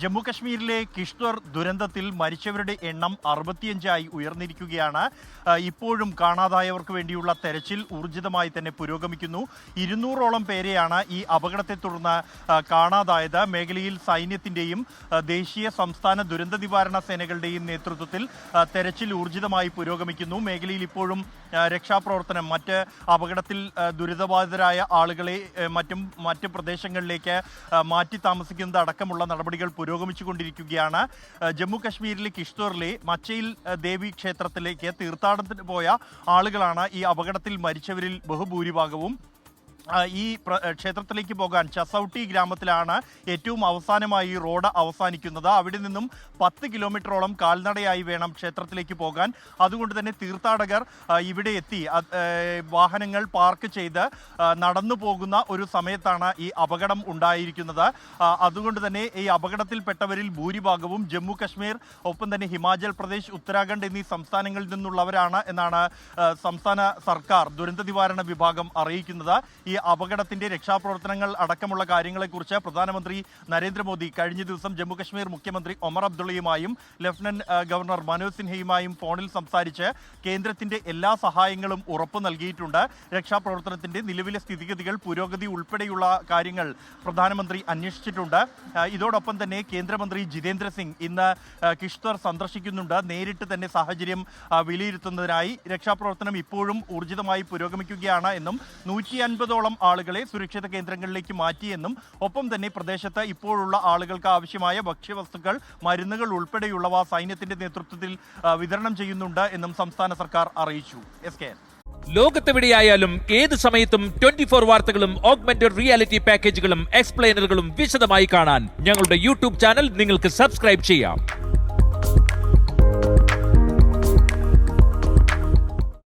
ജമ്മു കശ്മീരിലെ കിഷ്ത്വർ ദുരന്തത്തിൽ മരിച്ചവരുടെ എണ്ണം അറുപത്തിയഞ്ചായി ഉയർന്നിരിക്കുകയാണ്. ഇപ്പോഴും കാണാതായവർക്ക് വേണ്ടിയുള്ള തെരച്ചിൽ ഊർജിതമായി തന്നെ പുരോഗമിക്കുന്നു. ഇരുന്നൂറോളം പേരെയാണ് ഈ അപകടത്തെ തുടർന്ന് കാണാതായത്. മേഖലയിൽ സൈന്യത്തിന്റെയും ദേശീയ സംസ്ഥാന ദുരന്ത നിവാരണ സേനകളുടെയും നേതൃത്വത്തിൽ തെരച്ചിൽ ഊർജിതമായി പുരോഗമിക്കുന്നു. മേഖലയിൽ ഇപ്പോഴും രക്ഷാപ്രവർത്തനം മറ്റ് അപകടത്തിൽ ദുരിതബാധിതരായ ആളുകളെ മറ്റും മറ്റ് പ്രദേശങ്ങളിലേക്ക് മാറ്റി താമസിക്കുന്നത് അടക്കമുള്ള നടപടികൾ പുരോഗമിച്ചുകൊണ്ടിരിക്കുകയാണ്. ജമ്മു കശ്മീരിലെ കിഷ്തോറിലെ മച്ചയിൽ ദേവി ക്ഷേത്രത്തിലേക്ക് തീർത്ഥാടനത്തിന് പോയ ആളുകളാണ് ഈ അപകടത്തിൽ മരിച്ചവരിൽ ബഹുഭൂരിഭാഗവും. ഈ ക്ഷേത്രത്തിലേക്ക് പോകാൻ ചസൗട്ടി ഗ്രാമത്തിലാണ് ഏറ്റവും അവസാനമായി റോഡ് അവസാനിക്കുന്നത്. അവിടെ നിന്നും പത്ത് കിലോമീറ്ററോളം കാൽനടയായി വേണം ക്ഷേത്രത്തിലേക്ക് പോകാൻ. അതുകൊണ്ട് തന്നെ തീർത്ഥാടകർ ഇവിടെ എത്തി. വാഹനങ്ങൾ പാർക്ക് ചെയ്ത് നടന്നു പോകുന്ന ഒരു സമയത്താണ് ഈ അപകടം ഉണ്ടായിരിക്കുന്നത്. അതുകൊണ്ട് തന്നെ ഈ അപകടത്തിൽപ്പെട്ടവരിൽ ഭൂരിഭാഗവും ജമ്മു കശ്മീർ ഒപ്പം തന്നെ ഹിമാചൽ പ്രദേശ് ഉത്തരാഖണ്ഡ് എന്നീ സംസ്ഥാനങ്ങളിൽ നിന്നുള്ളവരാണ് എന്നാണ് സംസ്ഥാന സർക്കാർ ദുരന്ത നിവാരണ വിഭാഗം അറിയിക്കുന്നത്. ഈ അപകടത്തിന്റെ രക്ഷാപ്രവർത്തനങ്ങൾ അടക്കമുള്ള കാര്യങ്ങളെക്കുറിച്ച് പ്രധാനമന്ത്രി നരേന്ദ്രമോദി കഴിഞ്ഞ ദിവസം ജമ്മുകശ്മീർ മുഖ്യമന്ത്രി ഒമർ അബ്ദുള്ളയുമായും ലഫ്റ്റനന്റ് ഗവർണർ മനോജ് സിൻഹയുമായും ഫോണിൽ സംസാരിച്ച് കേന്ദ്രത്തിന്റെ എല്ലാ സഹായങ്ങളും ഉറപ്പു നൽകിയിട്ടുണ്ട്. രക്ഷാപ്രവർത്തനത്തിന്റെ നിലവിലെ സ്ഥിതിഗതികൾ പുരോഗതി ഉൾപ്പെടെയുള്ള കാര്യങ്ങൾ പ്രധാനമന്ത്രി അന്വേഷിച്ചിട്ടുണ്ട്. ഇതോടൊപ്പം തന്നെ കേന്ദ്രമന്ത്രി ജിതേന്ദ്ര സിംഗ് ഇന്ന് കിഷ്തർ സന്ദർശിക്കുന്നുണ്ട്. നേരിട്ട് തന്നെ സാഹചര്യം വിലയിരുത്തുന്നതിനായി രക്ഷാപ്രവർത്തനം ഇപ്പോഴും ഊർജിതമായി പുരോഗമിക്കുകയാണ് എന്നും നൂറ്റി അൻപതോളം ആളുകളെ സുരക്ഷിത കേന്ദ്രങ്ങളിലേക്ക് മാറ്റിയെന്നും ഒപ്പം തന്നെ പ്രദേശത്ത് ഇപ്പോഴുള്ള ആളുകൾക്ക് ആവശ്യമായ ഭക്ഷ്യവസ്തുക്കൾ മരുന്നുകൾ ഉൾപ്പെടെയുള്ളവ സൈന്യത്തിന്റെ നേതൃത്വത്തിൽ വിതരണം ചെയ്യുന്നുണ്ട് എന്നും സംസ്ഥാന സർക്കാർ അറിയിച്ചു. എസ് കെ ലോകത്തെവിടെയായാലും ഏത് സമയത്തും ട്വന്റി ഫോർ വാർത്തകളും ഓഗ്മെന്റഡ് റിയാലിറ്റി പാക്കേജുകളും എക്സ്പ്ലെയിനറുകളും വിശദമായി കാണാൻ ഞങ്ങളുടെ യൂട്യൂബ് ചാനൽ നിങ്ങൾക്ക് സബ്സ്ക്രൈബ് ചെയ്യാം.